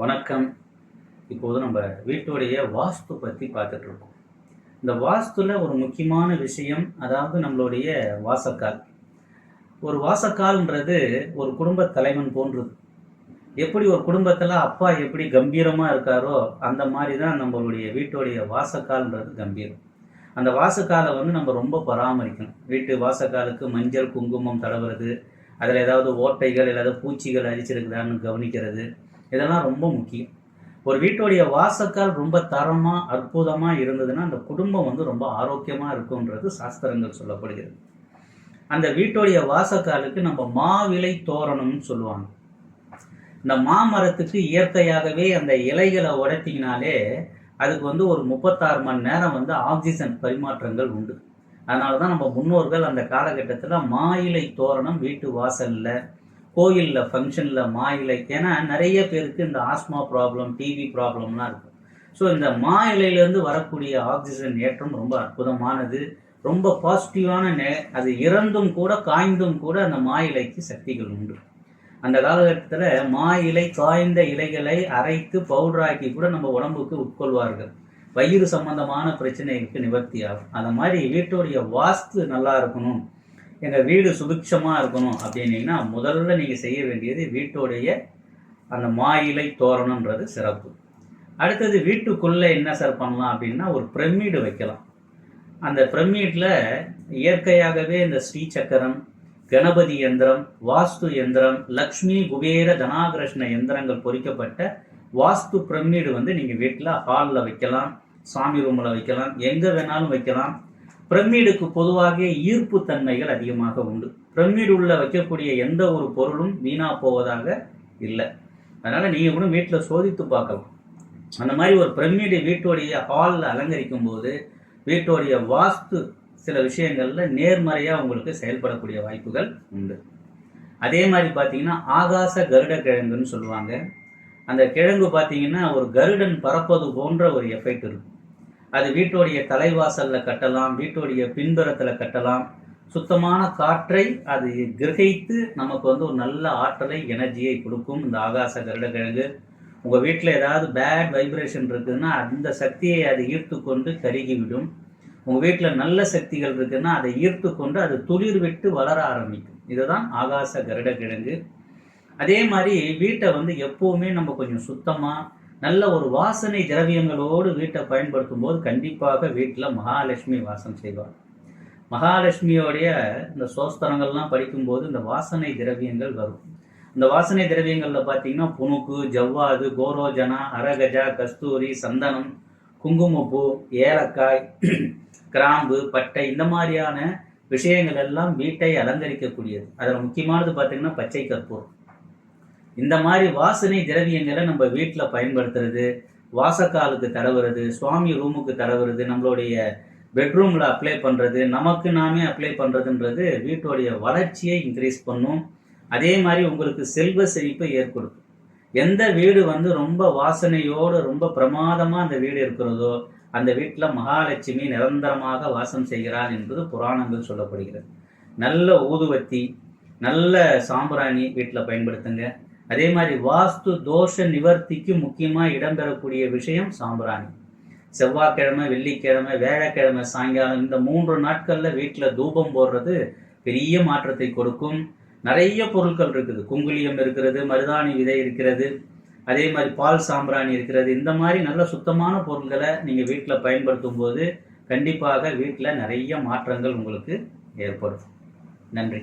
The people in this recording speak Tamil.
வணக்கம். இப்போது நம்ம வீட்டுடைய வாஸ்து பற்றி பார்த்துட்டு இருக்கோம். இந்த வாஸ்துல ஒரு முக்கியமான விஷயம் அதாவது நம்மளுடைய வாசக்கால். ஒரு வாசக்கால்ன்றது ஒரு குடும்ப தலைவன் போன்றது. எப்படி ஒரு குடும்பத்தில் அப்பா எப்படி கம்பீரமாக இருக்காரோ அந்த மாதிரி தான் நம்மளுடைய வீட்டுடைய வாசக்கால்ன்றது கம்பீரம். அந்த வாசக்காலை வந்து நம்ம ரொம்ப பராமரிக்கணும். வீட்டு வாசக்காலுக்கு மஞ்சள் குங்குமம் தடவுறது அதில் ஏதாவது ஓட்டைகள் ஏதாவது பூச்சிகள் அரிச்சிருக்குதான்னு கவனிக்கிறது இதெல்லாம் ரொம்ப முக்கியம். ஒரு வீட்டுடைய வாசக்கால் ரொம்ப தரமாக அற்புதமாக இருந்ததுன்னா அந்த குடும்பம் வந்து ரொம்ப ஆரோக்கியமாக இருக்கும்ன்றது சாஸ்திரங்கள் சொல்லப்படுகிறது. அந்த வீட்டுடைய வாசக்காலுக்கு நம்ம மாவிலை தோரணம்னு சொல்லுவாங்க. இந்த மாமரத்துக்கு இயற்கையாகவே அந்த இலைகளை உடைத்திங்கனாலே அதுக்கு வந்து ஒரு முப்பத்தாறு மணி நேரம் வந்து ஆக்சிஜன் பரிமாற்றங்கள் உண்டு. அதனால தான் நம்ம முன்னோர்கள் அந்த காலகட்டத்தில் மாயிலை தோரணம் வீட்டு வாசலில் கோயிலில் ஃபங்க்ஷனில் மா ஏன்னா நிறைய பேருக்கு இந்த ஆஸ்மா ப்ராப்ளம் டிவி ப்ராப்ளம்லாம் இருக்கும். ஸோ இந்த மா இலையிலேருந்து வரக்கூடிய ஆக்சிஜன் ஏற்றம் ரொம்ப அற்புதமானது. ரொம்ப பாசிட்டிவான நே அது இறந்தும் கூட காய்ந்தும் கூட அந்த மா இலைக்கு சக்திகள் உண்டு. அந்த காலகட்டத்தில் மா இலை காய்ந்த இலைகளை அரைத்து பவுடராக்கி கூட நம்ம உடம்புக்கு உட்கொள்வார்கள். வயிறு சம்பந்தமான பிரச்சனைகளுக்கு நிவர்த்தி ஆகும். அந்த மாதிரி வீட்டுடைய வாஸ்து நல்லா இருக்கணும். எங்கள் வீடு சுபிக்ஷமாக இருக்கணும் அப்படின்னீங்கன்னா முதல்ல நீங்கள் செய்ய வேண்டியது வீட்டுடைய அந்த மாயிலை தோரணுன்றது சிறப்பு. அடுத்தது வீட்டுக்குள்ளே என்ன சார் பண்ணலாம் அப்படின்னா ஒரு பிரமிடு வைக்கலாம். அந்த பிரமிடில் இயற்கையாகவே இந்த ஸ்ரீ சக்கரம் கணபதி எந்திரம் வாஸ்து எந்திரம் லக்ஷ்மி குபேர தனாகிருஷ்ண எந்திரங்கள் பொறிக்கப்பட்ட வாஸ்து பிரமிடு வந்து நீங்கள் வீட்டில் ஹாலில் வைக்கலாம் சாமி ரூமில் வைக்கலாம் எங்கே வேணாலும் வைக்கலாம். பிரமிடுக்கு பொதுவாக ஈர்ப்பு தன்மைகள் அதிகமாக உண்டு. பிரமிடு உள்ள வைக்கக்கூடிய எந்த ஒரு பொருளும் வீணா போவதாக இல்லை. அதனால் நீங்கள் கூட வீட்டில் சோதித்து பார்க்கலாம். அந்த மாதிரி ஒரு பிரமிடு வீட்டுடைய ஹாலில் அலங்கரிக்கும் போது வீட்டுடைய வாஸ்து சில விஷயங்களில் நேர்மறையாக உங்களுக்கு செயல்படக்கூடிய வாய்ப்புகள் உண்டு. அதே மாதிரி பார்த்தீங்கன்னா ஆகாச கருட கிழங்குன்னு சொல்லுவாங்க. அந்த கிழங்கு பார்த்தீங்கன்னா ஒரு கருடன் பறப்பது போன்ற ஒரு எஃபெக்ட் இருக்கும். அது வீட்டுடைய தலைவாசலில் கட்டலாம் வீட்டுடைய பின்புறத்தில் கட்டலாம். சுத்தமான காற்றை அது கிரகித்து நமக்கு வந்து ஒரு நல்ல ஆற்றலை எனர்ஜியை கொடுக்கும் இந்த ஆகாச கருட கிழங்கு உங்கள் வீட்டில் ஏதாவது பேட் வைப்ரேஷன் இருக்குதுன்னா அந்த சக்தியை அது ஈர்த்து கொண்டு கருகிவிடும். உங்கள் வீட்டில் நல்ல சக்திகள் இருக்குதுன்னா அதை ஈர்த்து கொண்டு அது துளிர் விட்டு வளர ஆரம்பிக்கும். இதுதான் ஆகாச கருட கிழங்கு அதே மாதிரி வீட்டை வந்து எப்போவுமே நம்ம கொஞ்சம் சுத்தமாக நல்ல ஒரு வாசனை திரவியங்களோடு வீட்டை பயன்படுத்தும் போது கண்டிப்பாக வீட்டில் மகாலட்சுமி வாசம் செய்வார். மகாலட்சுமியோடைய இந்த சோஸ்தரங்கள்லாம் படிக்கும்போது இந்த வாசனை திரவியங்கள் வரும். இந்த வாசனை திரவியங்களில் பார்த்தீங்கன்னா புணுக்கு ஜவ்வாது கோரோஜனா அரகஜா கஸ்தூரி சந்தனம் குங்குமப்பூ ஏலக்காய் கிராம்பு பட்டை இந்த மாதிரியான விஷயங்கள் எல்லாம் வீட்டை அலங்கரிக்கக்கூடியது. அதில் முக்கியமானது பார்த்தீங்கன்னா பச்சை கற்பூரம். இந்த மாதிரி வாசனை திரவியங்களை நம்ம வீட்டில் பயன்படுத்துறது வாசக்காலுக்கு தடவுறது சுவாமி ரூமுக்கு தடவுறது நம்மளுடைய பெட்ரூமில் அப்ளை பண்ணுறது நமக்கு நாமே அப்ளை பண்ணுறதுன்றது வீட்டுடைய வளர்ச்சியை இன்க்ரீஸ் பண்ணும். அதே மாதிரி உங்களுக்கு செல்வ செழிப்பை ஏற்படுத்தும். எந்த வீடு வந்து ரொம்ப வாசனையோடு ரொம்ப பிரமாதமாக அந்த வீடு இருக்கிறதோ அந்த வீட்டில் மகாலட்சுமி நிரந்தரமாக வாசம் செய்கிறார் என்பது புராணங்கள் சொல்லப்படுகிறது. நல்ல ஊதுவத்தி நல்ல சாம்பிராணி வீட்டில் பயன்படுத்துங்க. அதே மாதிரி வாஸ்து தோஷ நிவர்த்திக்கு முக்கியமாக இடம்பெறக்கூடிய விஷயம் சாம்பிராணி. செவ்வாய்க்கிழமை வெள்ளிக்கிழமை வேலைக்கிழமை சாயங்காலம் இந்த மூன்று நாட்களில் வீட்டில் தூபம் போடுறது பெரிய மாற்றத்தை கொடுக்கும். நிறைய பொருட்கள் இருக்குது. குங்குலியம் இருக்கிறது மருதாணி விதை இருக்கிறது அதே மாதிரி பால் சாம்பிராணி இருக்கிறது. இந்த மாதிரி நல்ல சுத்தமான பொருட்களை நீங்கள் வீட்டில் பயன்படுத்தும் போது கண்டிப்பாக வீட்டில் நிறைய மாற்றங்கள் உங்களுக்கு ஏற்படும். நன்றி.